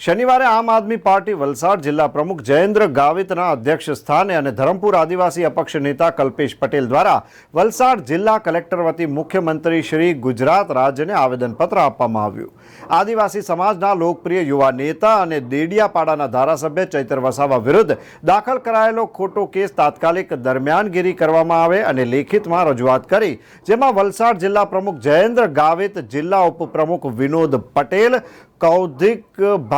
શનિવારે આમ આદમી પાર્ટી વલસાડ જિલ્લા પ્રમુખ જયેન્દ્ર ગાવિતના અધ્યક્ષ સ્થાને અને ધરમપુર આદિવાસી અપક્ષ નેતા કલ્પેશ પટેલ દ્વારા વલસાડ જિલ્લા કલેક્ટર વતી મુખ્યમંત્રી શ્રી ગુજરાત રાજ્યને આવેદનપત્ર આપવામાં આવ્યું. આદિવાસી સમાજના લોકપ્રિય યુવા નેતા અને દેડિયાપાડાના ધારાસભ્ય ચૈતર વસાવા વિરુદ્ધ દાખલ કરાયેલો ખોટો કેસ તાત્કાલિક દરમિયાનગીરી કરવામાં આવે અને લેખિતમાં રજૂઆત કરી, જેમાં વલસાડ જિલ્લા પ્રમુખ જયેન્દ્ર ગાવિત, જિલ્લા ઉપપ્રમુખ વિનોદ પટેલ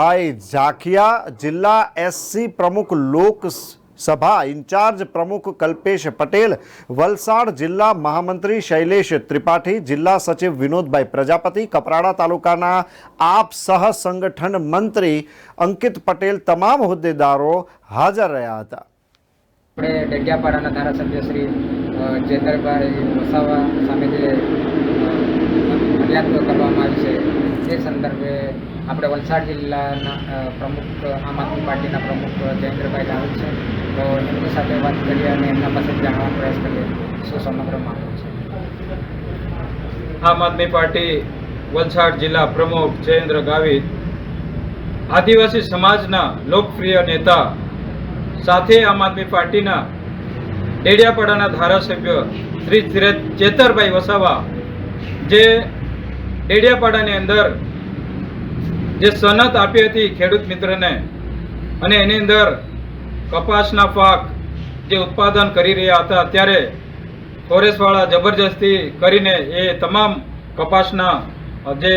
કૌધિકભાઈ ઝાખિયા જિલ્લા એસસી પ્રમુખ લોક સભા ઇન્ચાર્જ પ્રમુખ કલ્પેશ પટેલ, વલસાડ જિલ્લા મહામંત્રી શૈલેષ ત્રિપાઠી, જિલ્લા સચિવ વિનોદભાઈ પ્રજાપતિ, કપરાડા તાલુકાના આપ સહ સંગઠન મંત્રી અંકિત પટેલ તમામ હોદ્દેદારો હાજર રહ્યા હતા. આપણે ડેડિયાપાડાના ધારાસભ્ય શ્રી જેન્દ્રભાઈ વસાવા સામે અ, કરવામાં આવી છે. તે સંદર્ભે આપણે વલસાડ જિલ્લાના પ્રમુખ આમ આદમી પાર્ટીના પ્રમુખ જયેન્દ્રભાઈ ગાવિત છે. તો એમની સાથે વાત કરીએ અને એમના પાસે જાણવાનો પ્રયાસ કરીએ. શું સમગ્ર મામલો છે? આમ આદમી પાર્ટી વલસાડ જિલ્લા પ્રમુખ જયેન્દ્ર ગાવિત આદિવાસી સમાજના લોકપ્રિય નેતા સાથે આમ આદમી પાર્ટીના ડેડિયાપાડાના ધારાસભ્ય શ્રી શ્રી ચેતરભાઈ વસાવા જે ડેડિયાપાડાની અંદર જે સનત આપી હતી ખેડૂત મિત્રને અને એની અંદર કપાસના પાક જે ઉત્પાદન કરી રહ્યા હતા, ત્યારે ફોરેસ્ટવાળા જબરજસ્તી કરીને એ તમામ કપાસના જે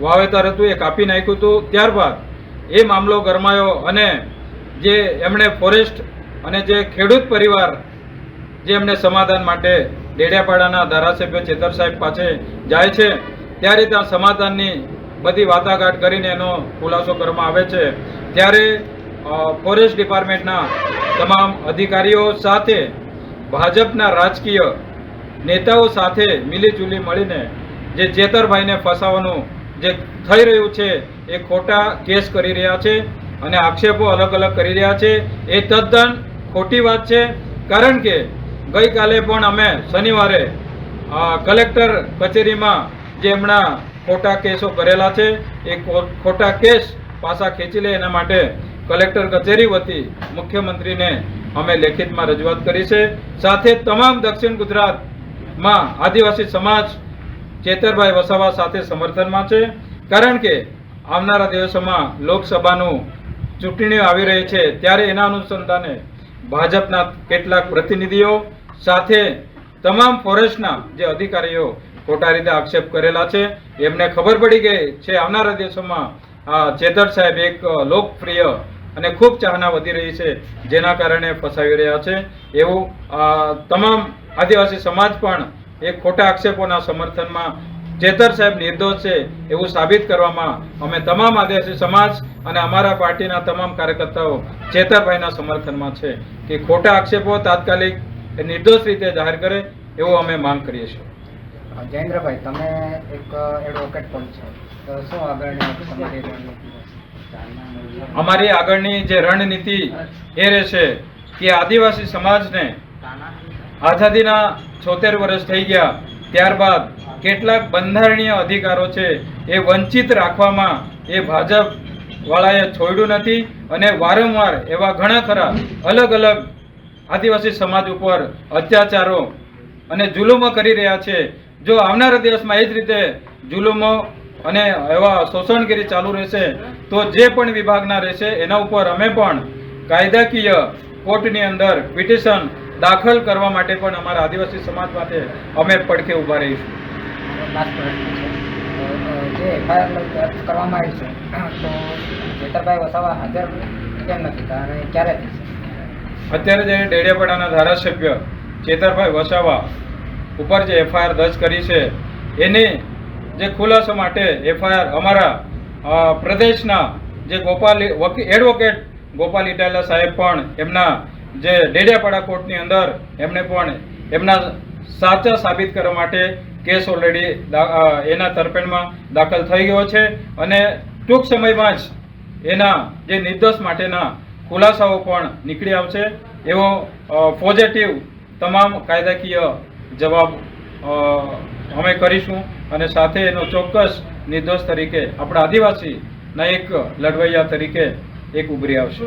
વાવેતર હતું એ કાપી નાખ્યું હતું. ત્યારબાદ એ મામલો ગરમાયો અને જે એમણે ફોરેસ્ટ અને જે ખેડૂત પરિવાર જે એમને સમાધાન માટે ડેડિયાપાડાના ધારાસભ્ય ચેતર સાહેબ પાસે જાય છે ત્યારે ત્યાં સમાધાનની બધી વાટાઘાટ કરીને એનો ખુલાસો કરવામાં આવે છે. ત્યારે ફોરેસ્ટ ડિપાર્ટમેન્ટના તમામ અધિકારીઓ સાથે, ભાજપના રાજકીય નેતાઓ સાથે મિલીજુલી મળીને જે જેતરભાઈને ફસાવાનું જે થઈ રહ્યું છે એ ખોટા કેસ કરી રહ્યા છે અને આક્ષેપો અલગ અલગ કરી રહ્યા છે. એ તદ્દન ખોટી વાત છે. કારણ કે ગઈકાલે પણ અમે શનિવારે કલેક્ટર કચેરીમાં જે એમના ખોટા કેસો કરેલા છે, એ ખોટા કેસ પાછા ખેંચી લે એના માટે કલેક્ટર કચેરી વતી મુખ્યમંત્રીને અમે લેખિતમાં રજૂઆત કરી છે. સાથે તમામ દક્ષિણ ગુજરાતમાં આદિવાસી સમાજ ચેતરભાઈ વસાવા સાથે સમર્થનમાં છે. કારણ કે આવનારા દિવસોમાં લોકસભાનું ચૂંટણીઓ આવી રહી છે, ત્યારે એના અનુસંધાને ભાજપના કેટલાક પ્રતિનિધિઓ સાથે તમામ ફોરેસ્ટના જે અધિકારીઓ ખોટા રીતે આક્ષેપ કરેલા છે. એમને ખબર પડી ગઈ છે, આવનારા દિવસોમાં ચેતર સાહેબ એક લોકપ્રિય અને ખૂબ ચાહના વધી રહી છે, જેના કારણે ફસાવી રહ્યા છે. એવું તમામ આદિવાસી સમાજ પણ એ ખોટા આક્ષેપોના સમર્થનમાં ચેતર સાહેબ નિર્દોષ છે એવું સાબિત કરવામાં અમે તમામ આદિવાસી સમાજ અને અમારા પાર્ટીના તમામ કાર્યકર્તાઓ ચેતરભાઈના સમર્થનમાં છે કે ખોટા આક્ષેપો તાત્કાલિક નિર્દોષ રીતે જાહેર કરે એવું અમે માંગ કરીએ છીએ. જયેન્દ્રભાઈ તમે એક એડવોકેટ પણ છો. તો શું આગળની તમારી રણનીતિ અમારી આગળની જે રણનીતિ એ રહેશે કે આદિવાસી સમાજને આઝાદીના છોતેર વર્ષ થઈ ગયા ત્યારબાદ કેટલાક બંધારણીય અધિકારો છે એ વંચિત રાખવામાં એ ભાજપ વાળાએ છોડ્યું નથી અને વારંવાર એવા ઘણા ખરા અલગ અલગ આદિવાસી સમાજ ઉપર અત્યાચારો અને જુલુમો કરી રહ્યા છે જો આવનારા દિવસમાં એ જ રીતે જુલુમો અને એવા શોષણગીરી ચાલુ રહેશે તો જે પણ વિભાગના રહેશે એના ઉપર અમે પણ કાયદાકીય કોર્ટની અંદર પિટિશન દાખલ કરવા માટે પણ અમારા આદિવાસી સમાજ માટે અમે પડખે ઊભા રહીશું. લાસ્ટ પ્રશ્ન છે. તો, અ, જે એફઆઈઆર કરવામાં આવી છે તો ચેતરભાઈ વસાવા હાજર કેમ નથી? અને ક્યારે અત્યારે જે ડેડિયાપાડાના ધારાસભ્ય ચેતરભાઈ વસાવા ઉપર જે એફઆઈઆર દર્જ કરી છે, એની જે ખુલાસો માટે એફઆઈઆર અમારા પ્રદેશના જે ગોપાલ એડવોકેટ ગોપાલ ઇટાલા સાહેબ પણ એમના જે ડેડિયાપાડા કોર્ટની અંદર એમણે પણ એમના સાચા સાબિત કરવા માટે કેસ ઓલરેડી એના તરફેણમાં દાખલ થઈ ગયો છે અને ટૂંક સમયમાં જ એના જે નિર્દોષ માટેના ખુલાસાઓ પણ નીકળી આવશે. એવો પોઝિટિવ તમામ કાયદાકીય જવાબ અમે કરીશું અને સાથે એનો ચોક્કસ નિર્દોષ તરીકે આપણા આદિવાસીના એક લડવૈયા તરીકે એક ઉભરી આવશે.